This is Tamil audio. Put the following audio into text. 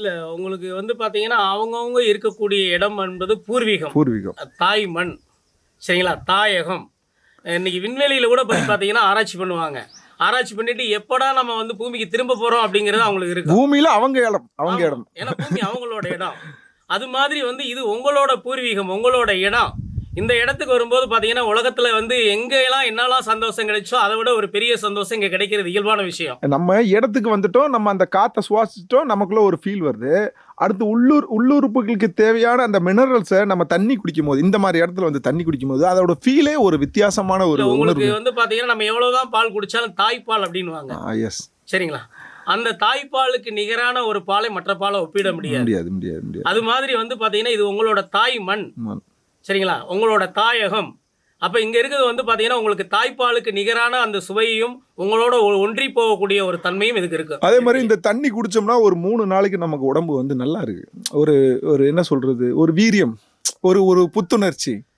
இல்ல உங்களுக்கு வந்து பாத்தீங்கன்னா அவங்கவுங்க இருக்கக்கூடிய இடம் என்பது பூர்வீகம். பூர்வீகம். தாய் மண். சரிங்களா? தாயகம். இன்னைக்கு விண்வெளியில கூட போய் பாத்தீங்கன்னா ஆராய்ச்சி பண்ணுவாங்க. ஆராய்ச்சி பண்ணிட்டு எப்படா நம்ம வந்து பூமிக்கு திரும்ப போறோம் அப்படிங்கிறது அவங்களுக்கு இருக்கு. பூமியில அவங்க இடம் அவங்க. இடம். ஏன்னா பூமி அவங்களோட இடம். அது மாதிரி வந்து இது உங்களோட பூர்வீகம் உங்களோட இடம். இந்த இடத்துக்கு வரும்போது பார்த்தீங்கன்னா உலகத்தில் வந்து எங்கெல்லாம் என்னெல்லாம் சந்தோஷம் கிடைச்சோ அதை விட ஒரு பெரிய சந்தோஷம் இங்கே கிடைக்கிறது இயல்பான விஷயம். நம்ம இடத்துக்கு வந்துட்டோம் நம்ம அந்த காத்தை சுவாசிச்சிட்டோம் நமக்குள்ள ஒரு ஃபீல் வருது. அடுத்து உள்ளூர் உள்ளுறுப்புகளுக்கு தேவையான அந்த மினரல்ஸை நம்ம தண்ணி குடிக்கும் போது இந்த மாதிரி இடத்துல வந்து தண்ணி குடிக்கும் போது அதோட ஃபீலே ஒரு வித்தியாசமான ஒரு உங்களுக்கு வந்து பார்த்தீங்கன்னா நம்ம எவ்வளோதான் பால் குடிச்சாலும் தாய்ப்பால் அப்படின்னுவாங்க. எஸ் சரிங்களா? அந்த தாய்ப்பாலுக்கு நிகரான ஒரு பாலை மற்ற பாலை ஒப்பிட முடியாது. முடியாது முடியாது அது மாதிரி வந்து பார்த்தீங்கன்னா இது உங்களோட தாய் மண். சரிங்களா? உங்களோட தாயகம். அப்போ இங்கே இருக்கிறது வந்து பார்த்தீங்கன்னா உங்களுக்கு தாய்ப்பாலுக்கு நிகரான அந்த சுவையும் உங்களோட ஒ- ஒன்றி போகக்கூடிய ஒரு தன்மையும் இதுக்கு இருக்கு. அதே மாதிரி இந்த தண்ணி குடிச்சோம்னா ஒரு மூணு நாளைக்கு நமக்கு உடம்பு வந்து நல்லா இருக்கு. ஒரு ஒரு என்ன சொல்றது? ஒரு வீரியம். ஒரு ஒரு புத்துணர்ச்சி.